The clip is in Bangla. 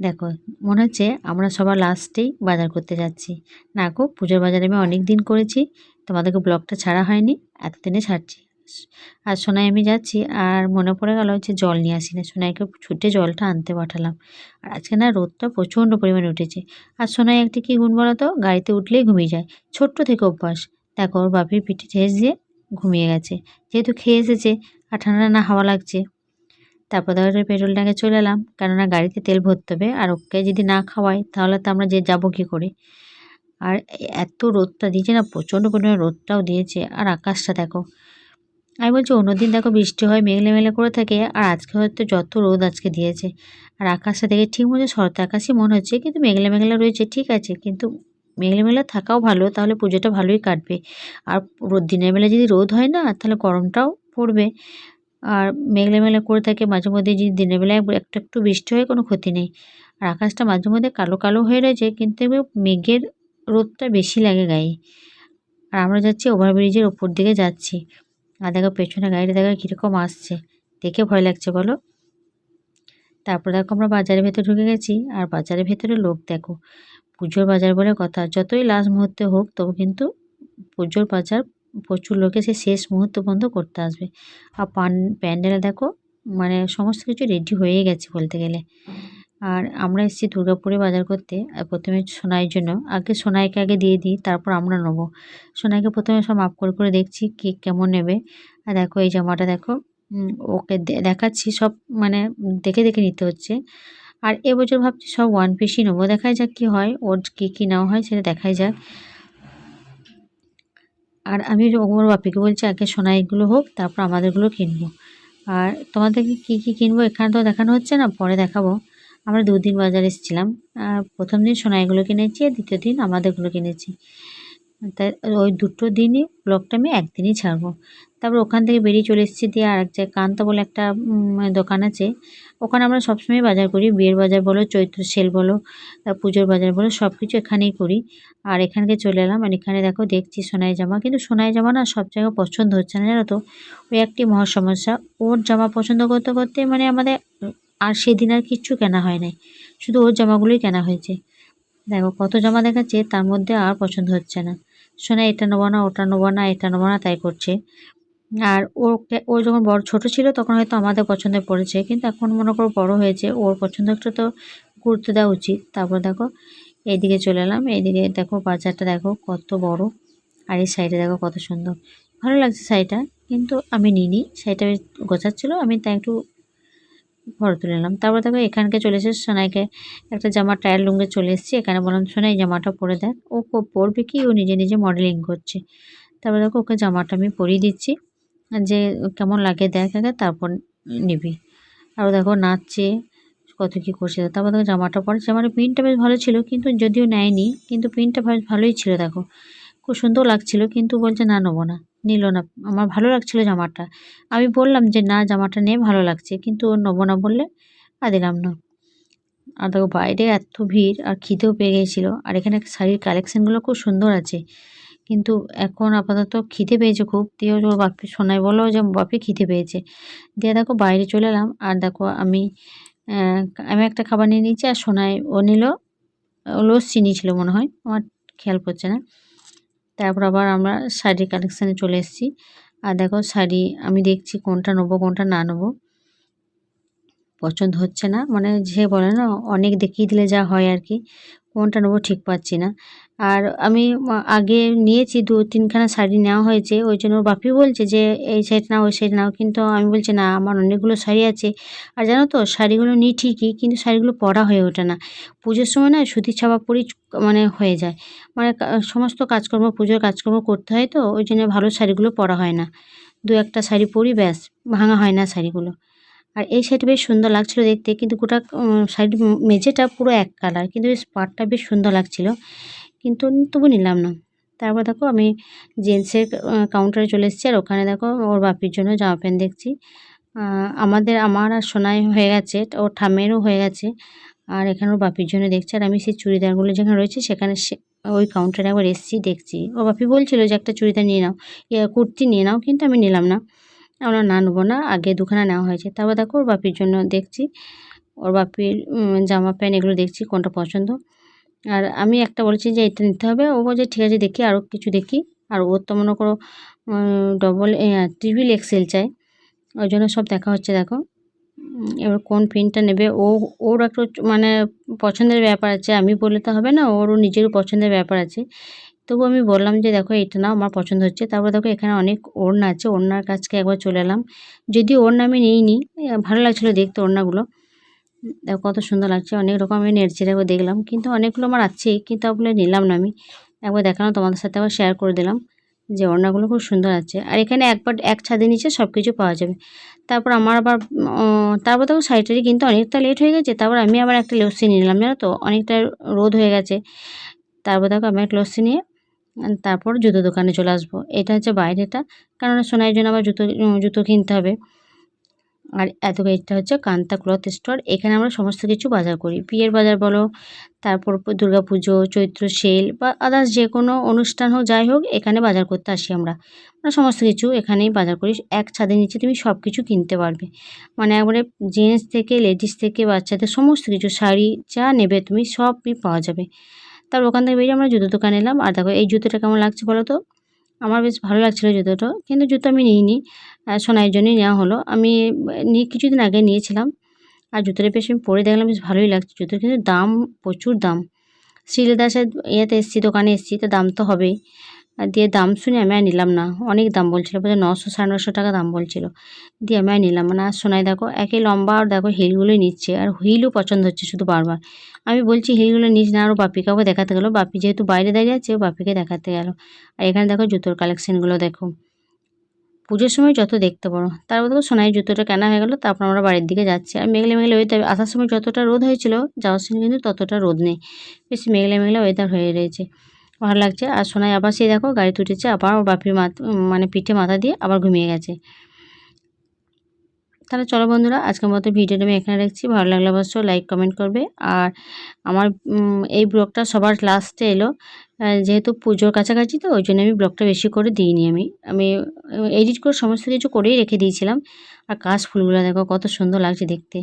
দেখো, মনে হচ্ছে আমরা সবার লাস্টেই বাজার করতে যাচ্ছি। না গো, পুজোর বাজারে আমি অনেক দিন করেছি, তোমাদেরকে ব্লগটা ছাড়া হয়নি, এতদিনে ছাড়ছি। আর সোনাই, আমি যাচ্ছি, আর মনে পড়ে গেল যে জল নিয়ে আসি না, সোনাইকে ছুটে জলটা আনতে পাঠালাম। আর আজকে না রোদটা প্রচণ্ড পরিমাণে উঠেছে। আর সোনাই একটি কী গুণ বলো তো, গাড়িতে উঠলেই ঘুমিয়ে যায়। ছোট্ট থেকে অভ্যাস। দেখো, ওর বাপির পিঠে ঠেস দিয়ে ঘুমিয়ে গেছে। যেহেতু খেয়ে এসেছে, আর ঠান্ডা না হাওয়া লাগছে তারপর ধরো পেট্রোল ট্যাঙ্কে চলে এলাম, কেননা গাড়িতে তেল ভরতে হবে, আর ওকে যদি না খাওয়াই, তাহলে তো আমরা যে যাব কী করে? আর এত রোদটা দিয়েছে না, প্রচণ্ড পরিমাণে রোদটাও দিয়েছে, আর আকাশটা দেখো। আমি বলছি অন্যদিন দেখো বৃষ্টি হয়, মেঘলে মেঘলে করে থাকে, আর আজকে হয়তো যত রোদ আজকে দিয়েছে। আর আকাশটা দেখে ঠিক মতো শরৎ আকাশই মনে হচ্ছে, কিন্তু মেঘলে মেঘলা রয়েছে, ঠিক আছে, কিন্তু মেঘলে মেঘলে থাকাও ভালো, তাহলে পুজোটা ভালোই কাটবে। আর রোদ দিনের বেলা যদি রোদ হয় না, তাহলে গরমটাও পড়বে। আর মেঘলে মেঘলে করে থাকে, মাঝে মধ্যে যদি দিনের বেলায় একটু একটু বৃষ্টি হয়, কোনো ক্ষতি নেই। আর আকাশটা মাঝে মধ্যে কালো কালো হয়ে রয়েছে, কিন্তু মেঘের রোদটা বেশি লাগে গায়ে। আর আমরা যাচ্ছি ওভারব্রিজের ওপর দিকে যাচ্ছি। আর দেখো পেছনে গাড়িটা দেখো কীরকম আসছে। দেখে ভয় লাগছে, বলো। তারপর দেখো আমরা বাজারের ভেতরে ঢুকে গেছি, আর বাজারের ভেতরে লোক দেখো। পুজোর বাজার বলে কথা, যতই লাস্ট মুহূর্তে হোক, তবু কিন্তু পুজোর বাজার প্রচুর লোক এসে শেষ মুহূর্ত বন্ধ করতে আসবে। আর পান, প্যান্ডেলে দেখো মানে সমস্ত কিছু রেডি হয়ে গেছে বলতে গেলে। আর আমরা এসেছি দুর্গাপুরে বাজার করতে, আর প্রথমে সোনাইয়ের জন্য। আগে সোনাইকে আগে দিয়ে দিই, তারপর আমরা নেব। সোনাইকে প্রথমে সব মাপ করে করে দেখছি কে কেমন নেবে। আর দেখো, এই জামাটা দেখো ওকে দেখাচ্ছি, সব মানে দেখে দেখে নিতে হচ্ছে। আর এবছর ভাবছি সব ওয়ান পিসই নেব। দেখাই যাক কী হয়, ওর কী কী নেওয়া হয় সেটা দেখাই যাক। আর আমি ওর বাপিকে বলছি, আগে সোনাইগুলো হোক, তারপর আমাদেরগুলো কিনবো। আর তোমাদেরকে কী কী কিনবো এখানে তো দেখানো হচ্ছে না, পরে দেখাবো। আমরা দুদিন বাজারে এসেছিলাম। প্রথম দিন সোনাইগুলো কিনেছি, আর দ্বিতীয় দিন আমাদেরগুলো কিনেছি। তাই ওই দুটো দিনই ব্লগটা আমি একদিনই ছাড়বো। তারপর ওখান থেকে বেরিয়ে চলে এসেছি দিয়ে আর এক জায়গায় কান্তা বলে একটা দোকান আছে। ওখানে আমরা সবসময় বাজার করি, বিয়ের বাজার বলো, চৈত্র সেল বলো পুজোর বাজার বলো সব কিছু এখানেই করি। আর এখানকে চলে এলাম আর এখানে দেখো দেখছি সোনাই জামা, কিন্তু সোনাই জামা না সব জায়গায় পছন্দ হচ্ছে না, জানো তো? ওই একটি মহা সমস্যা। ওর জামা পছন্দ করতে করতে মানে আমাদের আর সেদিন আর কিচ্ছু কেনা হয় নাই। শুধু ওর জামাগুলোই কেনা হয়েছে। দেখো কত জামা দেখাচ্ছে, তার মধ্যে আর পছন্দ হচ্ছে না। শোনা, এটা নেব না, ওটা নেব না, এটা নেব না, তাই করছে। আর ওকে, ও যখন বড়, ছোট ছিল, তখন হয়তো আমাদের পছন্দে পড়েছে, কিন্তু এখন মনে করো বড় হয়েছে, ওর পছন্দ একটু তো গুরুত্ব দেওয়া উচিত। তারপর দেখো, এইদিকে চলে এলাম, এইদিকে দেখো, বাজারটা দেখো কত বড়, আর এই শাড়িটা দেখো কত সুন্দর। ভালো লাগছে শাড়িটা কিন্তু আমি নিইনি শাড়িটা গোছাচ্ছিলো, আমি তাই একটু ফটো তুলে নিলাম। তারপর দেখো এখানকে চলে এসে সোনাইকে একটা জামা টায়ার লুঙ্গে চলে এসেছি। এখানে বললাম, সোনাই, জামাটা পরে দেখ। ও পরবে কি? ও নিজে নিজে মডেলিং করছে। তারপর দেখো ওকে জামাটা আমি পরিয়ে দিচ্ছি। যে কেমন লাগে দেখ আগে, তারপর নিবি। আর দেখো নাচছে, কত কী করছে। তারপর দেখো জামাটা পরে জামাটা প্রিন্টটা বেশ ভালো ছিল, কিন্তু যদিও নেয়নি, কিন্তু প্রিন্টটা বেশ ভালোই ছিল, দেখো। খুব সুন্দর লাগছিল, কিন্তু বলছে, না, নেব না। নিল না। আমার ভালো লাগছিল জামাটা। আমি বললাম যে, না, জামাটা নিয়ে ভালো লাগছে। কিন্তু ও নেব না বললে আর দিলাম না। আর দেখো, বাইরে এত ভিড় আর খিদেও পেয়ে গিয়েছিল। আর এখানে শাড়ির কালেকশানগুলো খুব সুন্দর আছে। কিন্তু এখন আপাতত খিদে পেয়েছে খুব। দিয়ে ওর বাপি শোনায় বলো যে, বাপি, খিদে পেয়েছে। দিয়ে দেখো, বাইরে চলে এলাম। আর দেখো, আমি আমি একটা খাবার নিয়ে নিয়েছি আর সোনায় ও নিল। লস্যি নিয়েছিল মনে হয়। আমার খেয়াল পড়ছে না। তারপর আবার আমরা শাড়ির কালেকশানে চলে এসেছি। আর দেখো শাড়ি, আমি দেখছি কোনটা নেব, কোনটা না নেব। পছন্দ হচ্ছে না। মানে যে বলে না, অনেক দেখিয়ে দিলে যা হয় আর কি, কোনটা নেব ঠিক পাচ্ছি না। আর আমি আগে নিয়েছি, দু তিনখানা শাড়ি নেওয়া হয়েছে, ওই জন্য বাপি বলছে যে, এই শাড়ি নাও, ওই শাড়ি নাও। কিন্তু আমি বলছি, না, আমার অনেকগুলো শাড়ি আছে। আর জানো তো, শাড়িগুলো নিই ঠিকই, কিন্তু শাড়িগুলো পরা হয়ে ওঠে না। পুজোর সময় না সুতির ছাপা পরি মানে হয়ে যায়। মানে সমস্ত কাজকর্ম, পুজোর কাজকর্ম করতে হয় তো, ওই জন্য ভালো শাড়িগুলো পরা হয় না। দু একটা শাড়ি পরি, ব্যাস, ভাঙা হয় না শাড়িগুলো। আর এই শাড়িটা বেশ সুন্দর লাগছিল দেখতে। কিন্তু গোটা শাড়ির মেঝেটা পুরো এক কালার কিন্তু বেশ পাটটা বেশ সুন্দর লাগছিল। কিন্তু তবু নিলাম না। তারপর দেখো আমি জেন্টসের কাউন্টারে চলে এসেছি আর ওখানে দেখো ওর বাপির জন্য জামা প্যান্ট দেখছি। আমাদের, আমার আর সোনাই হয়ে গেছে ওর ঠামেরও হয়ে গেছে। আর এখানে ওর বাপির জন্য দেখছি আর আমি সেই চুড়িদারগুলো যেখানে রয়েছে সেখানে ওই কাউন্টারে একবার এসেছি দেখছি। ও বাপি বলছিল যে একটা চুড়িদার নিয়ে নাও কুর্তি নিয়ে নাও, কিন্তু আমি নিলাম না। আমরা না নেব না, আগে দুখানা নেওয়া হয়েছে। তারপর দেখো ওর বাপির জন্য দেখছি। ওর বাপির জামা প্যান্ট এগুলো দেখছি, কোনটা পছন্দ। আর আমি একটা বলেছি যে এটা নিতে হবে। ও বলছে, ঠিক আছে, দেখি আরও কিছু দেখি। আর ওর তো মনে করো ডবল ট্রিপল এক্সেল চাই। ওই জন্য সব দেখা হচ্ছে, দেখো। এবার কোন প্রিন্টটা নেবে? ও, ওর একটু মানে পছন্দের ব্যাপার আছে। আমি বললে তো হবে না, ওরও নিজেরও পছন্দের ব্যাপার আছে। তবু আমি বললাম যে, দেখো, এটা না আমার পছন্দ হচ্ছে। তারপর দেখো, এখানে অনেক ওড়না আছে। ওড়নার কাছকে একবার চলে এলাম। যদি ওড়না আমি নিইনি ভালো লাগছিল দেখতে ওড়নাগুলো। দেখো, কত সুন্দর লাগছে, অনেক রকম আমি নেড়চেড়ে একবার দেখলাম। কিন্তু অনেকগুলো আমার আছেই কিন্তু ওগুলো নিলাম না আমি। একবার দেখালাম, তোমাদের সাথে আবার শেয়ার করে দিলাম যে, ওড়নাগুলো খুব সুন্দর আছে। আর এখানে একবার এক ছাদের নিচে সব কিছু পাওয়া যাবে। তারপর আমার আবার তারপর দেখো শাড়িটারি কিন্তু অনেকটা লেট হয়ে গেছে। তারপর আমি আবার একটা লস্যি নিলাম, জানো তো? অনেকটা রোদ হয়ে গেছে। তারপর দেখো, আমি একটা লস্যি নিয়ে তারপর জুতো দোকানে চলে আসব। এটা হচ্ছে বাইরেটা কারণ সোনার জন্য আবার জুতো জুতো কিনতে হবে। আর এত এটা হচ্ছে কান্তা ক্লথ স্টোর, এখানে আমরা সমস্ত কিছু বাজার করি। বিয়ের বাজার বলো, তারপর পুজো চৈত্র সেল বা আদার্স যে কোনো অনুষ্ঠান হোক, যাই হোক, এখানে বাজার করতে আসি আমরা। আমরা সমস্ত কিছু এখানেই বাজার করি। এক ছাদের নিচে তুমি সব কিছু কিনতে পারবে। মানে একবারে জেন্টস থেকে লেডিস থেকে, বাচ্চাদের সমস্ত কিছু, শাড়ি যা নেবে তুমি সবই পাওয়া যাবে। তারপর ওখান থেকে বেরিয়ে আমরা জুতো দোকানে এলাম। আর দেখো, এই জুতোটা কেমন লাগছে বলো তো? আমার বেশ ভালো লাগছিল জুতোটা, কিন্তু জুতো আমি নিইনি। সোনাইয়ের জন্যই নেওয়া হলো। আমি নিয়ে কিছুদিন আগে নিয়েছিলাম। আর জুতোটা বেশ আমি পরে দেখলাম, বেশ ভালোই লাগছে জুতোর, কিন্তু দাম, প্রচুর দাম। শ্রীলেদাসের ইয়েতে এসেছি, দোকানে এসেছি, তো দাম তো হবেই। আর দিয়ে দাম শুনে আমি আর নিলাম না। অনেক দাম বলছিল বোধ নশো, সাড়ে নশো টাকা দাম বলছিল। দিয়ে আমি আর নিলাম না। আর সোনাই, দেখো, একে লম্বা আর দেখো হিলগুলোই নিচ্ছে। আর হিলও পছন্দ হচ্ছে শুধু বারবার। আমি বলছি হিলগুলো নিস না আরও বাপিকাকে দেখাতে গেলো। বাপি যেহেতু বাইরে দাঁড়িয়ে আছে, ও বাপিকে দেখাতে গেল। আর এখানে দেখো জুতোর কালেকশানগুলো, দেখো। পুজোর সময় যত দেখতে পারো। তারপর দেখো সোনাই জুতোটা কেনা হয়ে গেলো, তারপর আমরা বাড়ির দিকে যাচ্ছি। আর মেঘলে মেঘলে ওয়েদার আসার সময় যতটা রোদ হয়েছিল, যাওয়ার সময় কিন্তু ততটা রোদ নেই। বেশ মেঘলে মেঘলে ওয়েদার হয়ে রয়েছে। ভালো লাগছে। আর সোনাই আবার সেই দেখো গাড়ি তুটেছে, আবার ওর বাপির মানে পিঠে মাথা দিয়ে আবার ঘুমিয়ে গেছে। তাহলে চলো বন্ধুরা, আজকের মতো ভিডিওটা আমি এখানে রাখছি। ভালো লাগলে অবশ্যই লাইক কমেন্ট করবে। আর আমার এই ব্লগটা সবার লাস্টে এলো। যেহেতু পুজোর কাছাকাছি তো, ওই জন্য আমি ব্লগটা বেশি করে দিইনি আমি। আমি এডিট করে সমস্ত কিছু করেই রেখে দিয়েছিলাম। আর কাশ ফুলগুলো দেখো, কত সুন্দর লাগছে দেখতে।